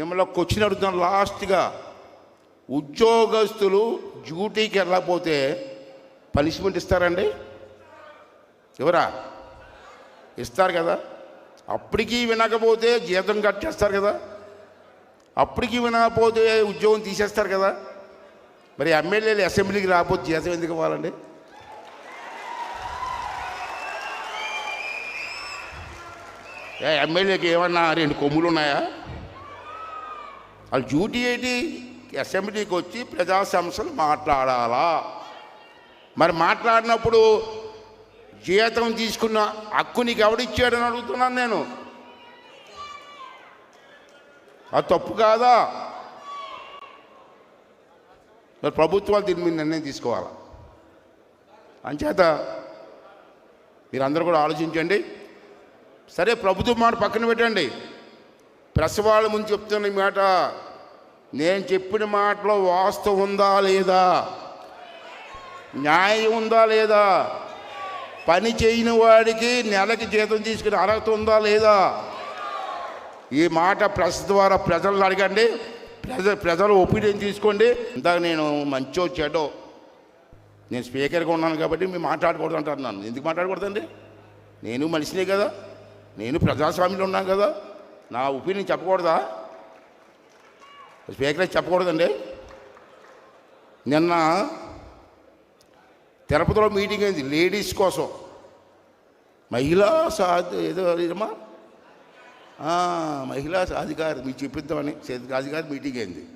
మిమ్మల్ని ఒక క్వశ్చన్ అడుగుతున్నాను లాస్ట్గా. ఉద్యోగస్తులు డ్యూటీకి వెళ్ళకపోతే పనిష్మెంట్ ఇస్తారండి? ఎవరా? ఇస్తారు కదా. అప్పటికీ వినకపోతే జీతం కట్టేస్తారు కదా. అప్పటికి వినకపోతే ఉద్యోగం తీసేస్తారు కదా. మరి ఎమ్మెల్యేలు అసెంబ్లీకి రాకపోతే జీతం ఎందుకు ఇవ్వాలండి? ఏ ఎమ్మెల్యేకి ఏమన్నా రెండు కొమ్ములు ఉన్నాయా? వాళ్ళ డ్యూటీ ఏంటి అసెంబ్లీకి వచ్చి ప్రజా సమస్యలు మాట్లాడాలా? మరి మాట్లాడినప్పుడు జీతం తీసుకున్న హక్కు నీకు ఎవడిచ్చాడని అడుగుతున్నాను నేను. అది తప్పు కాదా? మరి ప్రభుత్వాలు దీని మీద నిర్ణయం తీసుకోవాలా? అంచేత మీరందరూ కూడా ఆలోచించండి. సరే ప్రభుత్వం మాట పక్కన పెట్టండి. ప్రసవాళ్ళ ముందు చెప్తున్న మాట నేను చెప్పిన మాటలో వాస్తవం ఉందా లేదా? న్యాయం ఉందా లేదా? పని చేయని వాడికి నెలకి జీతం తీసుకునే అర్హత ఉందా లేదా? ఈ మాట ప్రెస్ ద్వారా ప్రజలను అడగండి ప్రజ ప్రజల ఒపీనియన్ తీసుకోండి. ఇందాక నేను మంచో చెడో నేను స్పీకర్గా ఉన్నాను కాబట్టి మేము మాట్లాడకూడదు అంటున్నాను. ఎందుకు మాట్లాడకూడదండి? నేను మనిషినే కదా నేను ప్రజాస్వామ్యంలో ఉన్నాను కదా. నా ఒపీనియన్ చెప్పకూడదా? స్పీకర్ చెప్పకూడదండి. నిన్న తిరుపతిలో మీటింగ్ అయింది లేడీస్ కోసం. మహిళా సాధి ఏదో ఏదమ్మా మహిళా సాధికారి మీకు చెప్పిద్దామని అధికారి మీటింగ్ అయింది.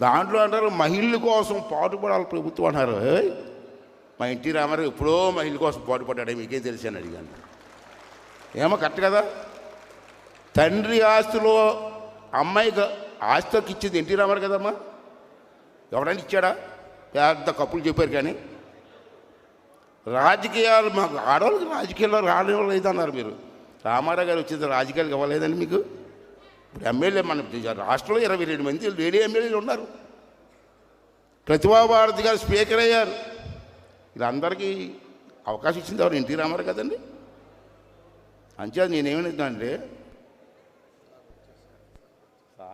దాంట్లో అంటారు మహిళల కోసం పాటుపడాలి ప్రభుత్వం అంటారు. మా ఎన్టీ రామారావు ఎప్పుడో మహిళల కోసం పాటుపడ్డాడే మీకేం తెలిసి అని అడిగాను. ఏమో కరెక్ట్ కదా? తండ్రి ఆస్తిలో అమ్మాయికి ఆస్తికి ఇచ్చింది ఎన్టీ రామారావు కదమ్మా? ఎవరైనా ఇచ్చాడా? పెద్ద కప్పులు చెప్పారు కానీ. రాజకీయాలు మాకు ఆడవాళ్ళకి రాజకీయాల్లో రానివ్వలేదన్నారు మీరు. రామారావు గారు వచ్చింది రాజకీయాలకు ఇవ్వలేదని మీకు? ఇప్పుడు ఎమ్మెల్యే మన రాష్ట్రంలో ఇరవై రెండు మంది లేడీ ఎమ్మెల్యేలు ఉన్నారు. ప్రతిభా భారతి గారు స్పీకర్ అయ్యారు. వీళ్ళందరికీ అవకాశం ఇచ్చింది ఎవరు? ఎన్టీ రామారావు కదండి. అంచేది అంటే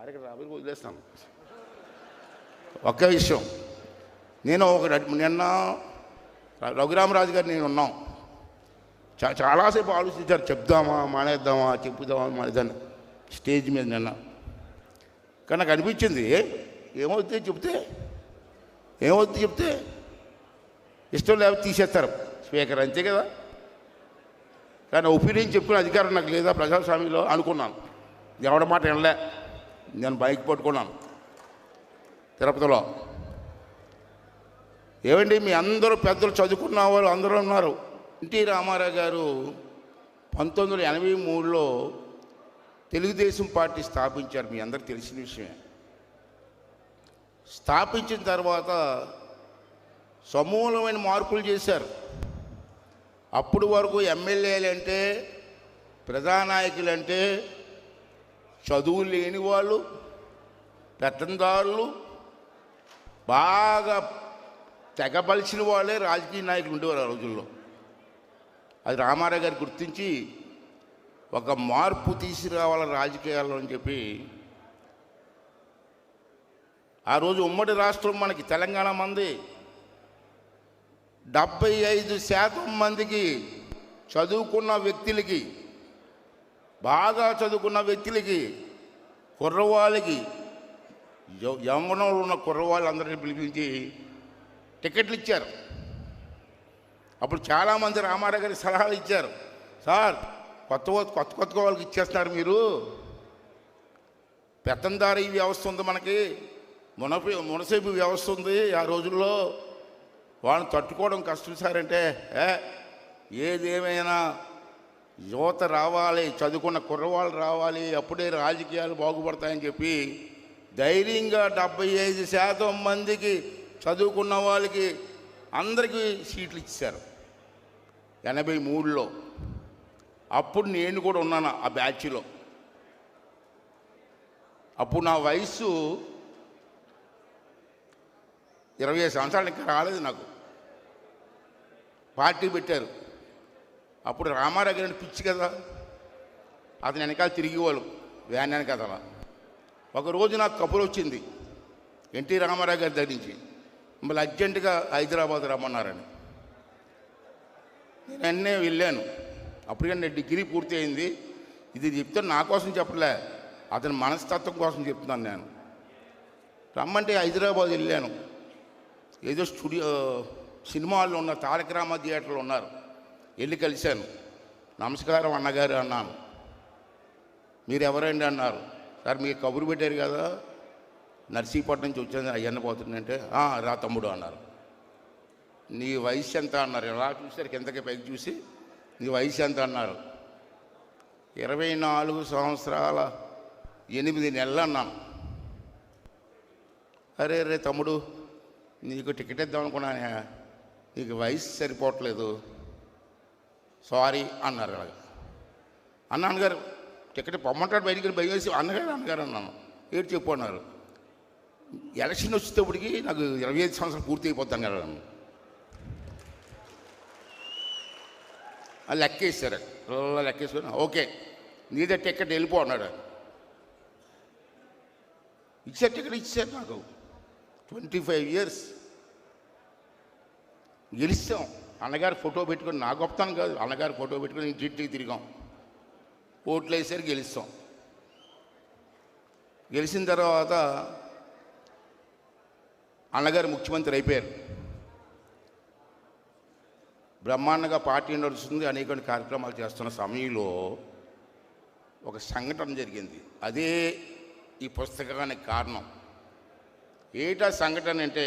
సార్ రాబోయే వదిలేస్తాను. ఒక్క విషయం. నేను ఒక నిన్న రఘురామరాజు గారు నేను ఉన్నాం. చా చాలాసేపు ఆలోచించారు చెప్దామా మానేద్దామా చెప్పుదామా మానేదాన్ని స్టేజ్ మీద నిన్న. కానీ నాకు అనిపించింది ఏమవుతుంది చెప్తే ఏమవుతుంది చెప్తే ఇష్టం లేకపోతే తీసేస్తారు. స్పీకర్ అంతే కదా. కానీ ఒపీనియన్ చెప్పిన అధికారం నాకు లేదా ప్రజాస్వామ్యంలో అనుకున్నాను. ఎవడ మాట వినలే. నేను బైక్ పట్టుకున్నాను. తిరుపతిలో. ఏమండి మీ అందరూ పెద్దలు చదువుకున్న వాళ్ళు అందరూ ఉన్నారు. ఎన్టీ రామారావు గారు పంతొమ్మిది వందల ఎనభై మూడులో తెలుగుదేశం పార్టీ స్థాపించారు. మీ అందరికి తెలిసిన విషయమే. స్థాపించిన తర్వాత సమూలమైన మార్పులు చేశారు. అప్పుడు వరకు ఎమ్మెల్యేలు అంటే ప్రధానాయకులు అంటే చదువు లేని వాళ్ళు పెత్తందారులు బాగా తెగపలిచిన వాళ్ళే రాజకీయ నాయకులు ఉండేవారు ఆ రోజుల్లో. అది రామారావు గారు గుర్తించి ఒక మార్పు తీసుకురావాల రాజకీయాల్లో అని చెప్పి ఆ రోజు ఉమ్మడి రాష్ట్రం మనకి తెలంగాణ మంది. డెబ్బై ఐదు శాతం మందికి చదువుకున్న వ్యక్తులకి బాగా చదువుకున్న వ్యక్తులకి కుర్రవాళ్ళకి యౌ- యవ్వనంలో ఉన్న కుర్రవాళ్ళందరినీ పిలిపించి టికెట్లు ఇచ్చారు. అప్పుడు చాలామంది రామారావు గారికి సలహాలు ఇచ్చారు. సార్ కొత్త కొత్త కొత్త వాళ్ళకి ఇచ్చేస్తున్నారు మీరు. పెత్తందారీ వ్యవస్థ ఉంది మనకి. మునపి మునసేపు వ్యవస్థ ఉంది ఆ రోజుల్లో. వాళ్ళని తట్టుకోవడం కష్టం సార్ అంటే ఏదేమైనా యువత రావాలి చదువుకున్న కుర్రవాళ్ళు రావాలి అప్పుడే రాజకీయాలు బాగుపడతాయని చెప్పి ధైర్యంగా డెబ్బై ఐదు శాతం మందికి చదువుకున్న వాళ్ళకి అందరికీ సీట్లు ఇచ్చారు. ఎనభై మూడులో. అప్పుడు నేను కూడా ఉన్నాను ఆ బ్యాచ్లో. అప్పుడు నా వయసు ఇరవై ఐదు సంవత్సరాలు ఇంకా రాలేదు నాకు. పార్టీ పెట్టారు. అప్పుడు రామారావు పిచ్చి కదా. అతని వెనకాల తిరిగేవాళ్ళు వ్యాన్ వెనకాల ఒక రోజు నాకు కబురు వచ్చింది. ఎన్టీ రామారావు గారి దగ్గర నుంచి మళ్ళీ అర్జెంటుగా హైదరాబాద్ రమ్మన్నారని. నేను వెంటనే వెళ్ళాను. అప్పటికే నేను డిగ్రీ పూర్తి అయింది. ఇది చెప్తే నా కోసం చెప్పలే. అతని మనస్తత్వం కోసం చెప్తున్నాను నేను. రమ్మంటే హైదరాబాద్ వెళ్ళాను. ఏదో స్టూడియో సినిమాల్లో ఉన్న తారక రామ థియేటర్లో ఉన్నారు. వెళ్ళి కలిశాను. నమస్కారం అన్నగారు అన్నాను. మీరు ఎవరండి అన్నారు. సార్ మీకు కబురు పెట్టారు కదా. నర్సీపట్నం నుంచి వచ్చాను. అయ్యన్న పోతుందంటే రా తమ్ముడు అన్నారు. నీ వయసు ఎంత? అన్నారు. ఎలా చూసారు కిందకి పైకి చూసి. నీ వయసు ఎంత? అన్నారు. ఇరవై నాలుగు సంవత్సరాల ఎనిమిది నెలలు అన్నాను అరే రే తమ్ముడు నీకు టికెట్ ఇద్దాం అనుకున్నానే. నీకు వయసు సరిపోవట్లేదు. సారీ అన్నారు అలాగ. అన్న అన్నగారు టికెట్ పొమ్మంటాడు బయటికి భయం వేసి అన్నగారు అన్నగారు అన్నాను. ఏడు చెప్పు అన్నారు. ఎలక్షన్ వచ్చేటప్పటికి నాకు ఇరవై ఐదు సంవత్సరాలు పూర్తి అయిపోతాను కదా అది లెక్కేసారు అలా లెక్కేసుకుని ఓకే నీదే టికెట్ వెళ్ళిపో అన్నాడు. ఇచ్చే టికెట్ ఇచ్చారు నాకు. Twenty five years. గెలిస్తాం అన్నగారు ఫోటో పెట్టుకొని నా గొప్పతనం కాదు అన్నగారు ఫోటో పెట్టుకొని ఇంటింటికి తిరిగాం. ఓట్లు వేసారు గెలుస్తాం. గెలిచిన తర్వాత అన్నగారు ముఖ్యమంత్రి అయిపోయారు. బ్రహ్మాండంగా పార్టీ నడుస్తుంది అనేక కార్యక్రమాలు చేస్తున్న సమయంలో ఒక సంఘటన జరిగింది. అదే ఈ పుస్తకానికి కారణం. ఏటా సంఘటన అంటే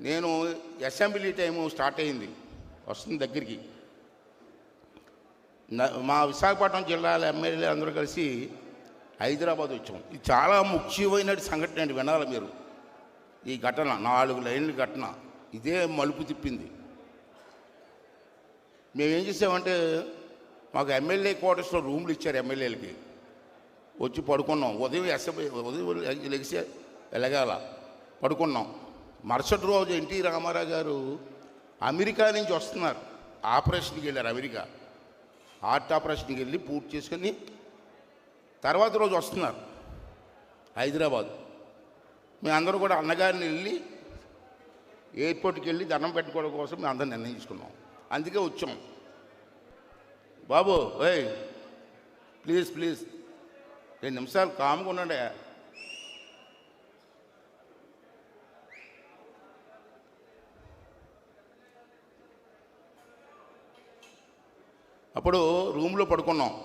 నేను అసెంబ్లీ టైము స్టార్ట్ అయింది వస్తుంది దగ్గరికి. మా విశాఖపట్నం జిల్లాల ఎమ్మెల్యే అందరూ కలిసి హైదరాబాద్ వచ్చాం. ఇది చాలా ముఖ్యమైన సంఘటన అండి వినాలి మీరు. ఈ ఘటన నాలుగు లైన్ల ఘటన ఇదే మలుపు తిప్పింది. మేమేం చేసామంటే మాకు ఎమ్మెల్యే క్వార్టర్స్లో రూమ్లు ఇచ్చారు ఎమ్మెల్యేలకి. వచ్చి పడుకున్నాం. ఉదయం ఎస్ఎం ఉదయం లెగిసి ఎలగాల పడుకున్నాం. మరుసటి రోజు ఎన్టీ రామారావు గారు అమెరికా నుంచి వస్తున్నారు. ఆపరేషన్కి వెళ్ళారు అమెరికా. హార్ట్ ఆపరేషన్కి వెళ్ళి పూర్తి చేసుకొని తర్వాత రోజు వస్తున్నారు హైదరాబాద్. మేమందరూ కూడా అన్నగారిని వెళ్ళి ఎయిర్పోర్ట్కి వెళ్ళి దండం పెట్టుకోవడం కోసం మేము అందరం నిర్ణయించుకున్నాం అందుకే వచ్చాం. బాబు ఏయ్ ప్లీజ్ ప్లీజ్. రెండు నిమిషాలు కామ్గా ఉండండి. అప్పుడు రూమ్లో పడుకున్నాం.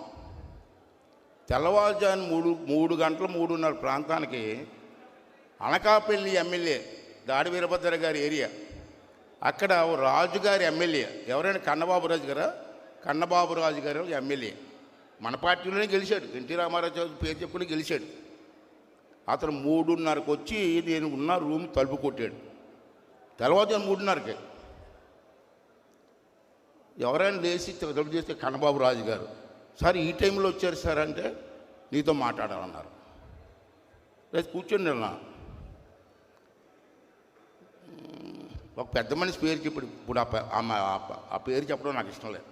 తెల్లవారుజాము మూడు మూడు గంటల మూడున్నర ప్రాంతానికి అనకాపల్లి ఎమ్మెల్యే దాడి వీరభద్ర గారి ఏరియా. అక్కడ రాజుగారి ఎమ్మెల్యే ఎవరైనా కన్నబాబు రాజు గారా? కన్నబాబు రాజు గారు ఎమ్మెల్యే. మన పార్టీలోనే గెలిచాడు. ఎన్టీ రామారావు చౌదరి పేరు చెప్పుకుని గెలిచాడు. అతను మూడున్నరకు వచ్చి నేను ఉన్న రూమ్ తలుపు కొట్టాడు. తెల్లవారుజాము మూడున్నరకి. ఎవరైనా లేచి తలుపు చేస్తే కన్నబాబు రాజు గారు సార్ ఈ టైంలో వచ్చారు సార్ అంటే నీతో మాట్లాడాలన్నారు. లేదు కూర్చొని నిన్న ఒక పెద్ద మనిషి పేరు చెప్పాడు ఇప్పుడు ఆ ఆమె ఆ ఆ పేరు చెప్పడం నాకు ఇష్టం లేదు.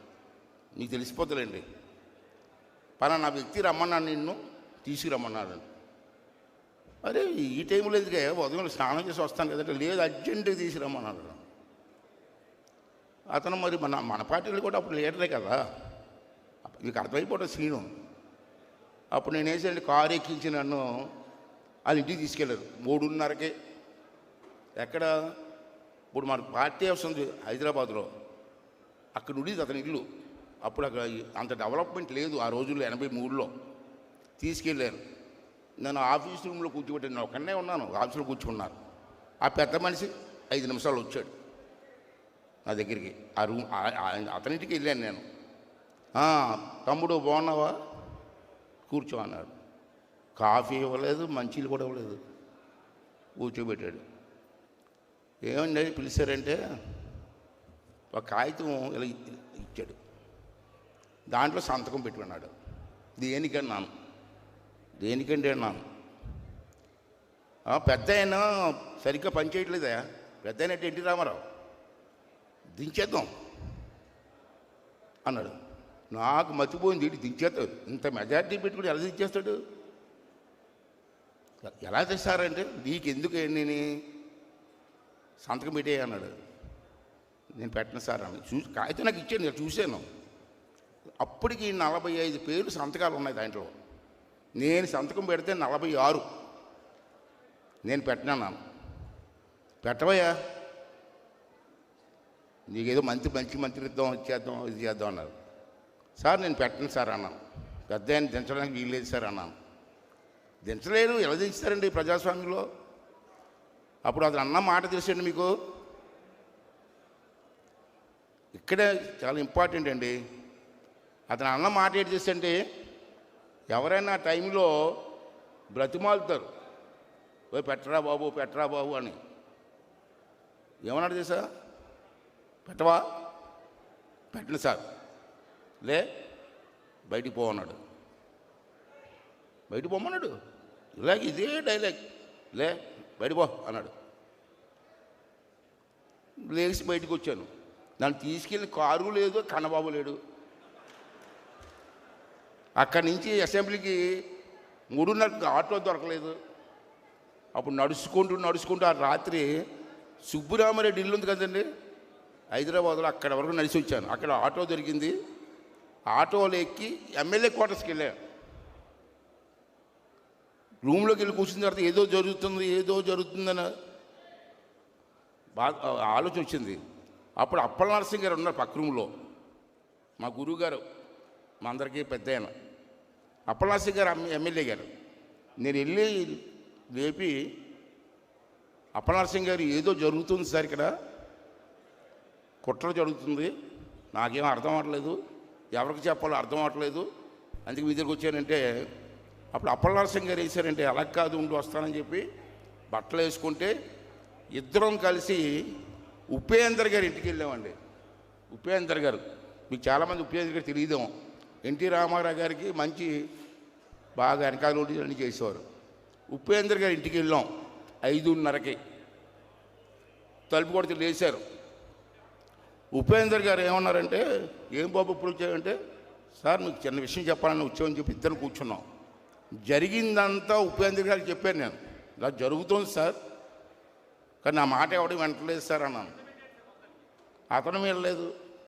నీకు తెలిసిపోతుందండి పలానా వ్యక్తి రమ్మన్నాను నిన్ను తీసుకురమ్మన్నాడు. అరే ఈ టైంలో ఎందుకే? ఉదయం స్నానం చేసి వస్తాను కదంటే లేదు అర్జెంటుగా తీసుకురమ్మన్నాడు. అతను మరి మన మన పార్టీలు కూడా అప్పుడు లీడరే కదా. మీకు అర్థమైపోవడం సీను. అప్పుడు నేను వేసండి కారు ఎక్కించి నన్ను వాళ్ళ ఇంటికి తీసుకెళ్ళారు. మూడున్నరకి. ఎక్కడ? ఇప్పుడు మన పార్టీ హౌస్ ఉంది హైదరాబాద్లో. అక్కడ ఉండేది అతని ఇల్లు. అప్పుడు అక్కడ అంత డెవలప్మెంట్ లేదు ఆ రోజుల్లో ఎనభై మూడులో. తీసుకెళ్ళారు. నేను ఆఫీస్ రూమ్లో కూర్చోబెట్టాను ఒక్కనే ఉన్నాను. ఆఫీస్లో కూర్చుకున్నారు ఆ పెద్ద మనిషి ఐదు నిమిషాలు వచ్చాడు. నా దగ్గరికి. ఆ రూమ్ అతనింటికి వెళ్ళాను నేను. తమ్ముడు బాగున్నావా? కూర్చో అన్నాడు. కాఫీ ఇవ్వలేదు మంచిలు కూడా ఇవ్వలేదు. కూర్చోబెట్టాడు. ఏమండి పిలిచారంటే ఒక కాగితం ఇలా ఇచ్చాడు. దాంట్లో సంతకం పెట్టుకున్నాడు దేనికన్నాను? దేనికండి అన్నాను? పెద్ద ఆయన సరిగ్గా పనిచేయట్లేదా పెద్ద అయినట్టు ఎన్టీ రామారావు. దించేద్దాం. అన్నాడు. నాకు మర్చిపోయింది వీడు దించేస్తాడు. ఇంత మెజార్టీ పెట్టుకుని ఎలా దించేస్తాడు? ఎలా తెస్తారంటే నీకు ఎందుకు నేను సంతకం పెట్టే అన్నాడు. నేను పెట్టను సార్ అని చూసి కాగితం నాకు ఇచ్చాను నేను చూశాను. అప్పటికి నలభై ఐదు పేర్లు సంతకాలు ఉన్నాయి దాంట్లో. నేను సంతకం పెడితే నలభై ఆరు. నేను పెట్టినాను పెట్టవయ్యా. నీకేదో మంచి మంచి మంత్రి ఇద్దాం ఇది చేద్దాం ఇది చేద్దాం అన్నారు. సార్ నేను పెట్టను సార్ అన్నాను. పెద్ద ఆయన దించడానికి వీల్లేదు సార్ అన్నాను. దించలేరు ఎలా దించుతారండి ప్రజాస్వామ్యంలో? అప్పుడు అతను అన్న మాట తెలుసండి మీకు? ఇక్కడే చాలా ఇంపార్టెంట్ అండి. అతను అన్న మాట ఏంటి చేస్తే ఎవరైనా టైంలో బ్రతిమాలుతారు. ఓ పెట్టరా బాబు పెట్టరా బాబు అని. ఏమన్నాడు తెలుసా? పెట్టవా? పెట్టను సార్. లే బయటికి పో అన్నాడు బయటికి పోమన్నాడు? ఇలాగ ఇదే డైలాగ్ లే బయటికి పో అన్నాడు. లేచి బయటికి వచ్చాను. నన్ను తీసుకెళ్ళి కారు లేదు కన్నబాబు లేడు. అక్కడి నుంచి అసెంబ్లీకి మూడున్నరకు ఆటో దొరకలేదు. అప్పుడు నడుచుకుంటూ నడుచుకుంటూ ఆ రాత్రి సుబ్బురామరెడ్డి ఇల్లు ఉంది కదండి? హైదరాబాద్లో అక్కడ వరకు నడిచి వచ్చాను. అక్కడ ఆటో దొరికింది. ఆటోలో ఎక్కి ఎమ్మెల్యే క్వార్టర్స్కి వెళ్ళాను రూమ్లోకి వెళ్ళి కూర్చున్న తర్వాత ఏదో జరుగుతుంది ఏదో జరుగుతుందని బాగా ఆలోచన వచ్చింది. అప్పుడు అప్పల నరసింహ గారు ఉన్నారు పక్క రూమ్లో. మా గురువు గారు మా అందరికీ పెద్ద ఆయన. అప్పల నరసింహ గారు ఎమ్మెల్యే గారు. నేను వెళ్ళి లేపి అప్పల నరసింహ గారు ఏదో జరుగుతుంది సార్ ఇక్కడ. కుట్ర జరుగుతుంది. నాకేం అర్థం అవ్వట్లేదు. ఎవరికి చెప్పాలో అర్థం అవ్వట్లేదు. అందుకే మీ దగ్గరికి వచ్చానంటే అప్పుడు అప్పల గారు వేసారంటే అలా కాదు ఉండి వస్తానని చెప్పి బట్టలు వేసుకుంటే ఇద్దరం కలిసి ఉపేందర్ గారి ఇంటికి వెళ్ళామండి. ఉపేందర్ గారు మీకు చాలామంది ఉపేందర్ గారు తెలియదేమో. ఎన్టీ రామారావు గారికి మంచి బాగా వెనకాల ఉండి అన్నీ చేసేవారు. ఉపేందర్ గారి ఇంటికి వెళ్ళాం ఐదున్నరకి. తలుపు కొడితే లేచారు. ఉపేందర్ గారు ఏమన్నారంటే ఏం బాబు ఇప్పుడు వచ్చాయంటే సార్ మీకు చిన్న విషయం చెప్పాలని వచ్చామని చెప్పి ఇద్దరు కూర్చున్నాం. జరిగిందంతా ఉపేంద్ర గారికి చెప్పాను నేను. ఇలా జరుగుతుంది సార్. కానీ నా మాట ఎవడం వింటలేదు సార్ అన్నాను. అతను వినలేదు.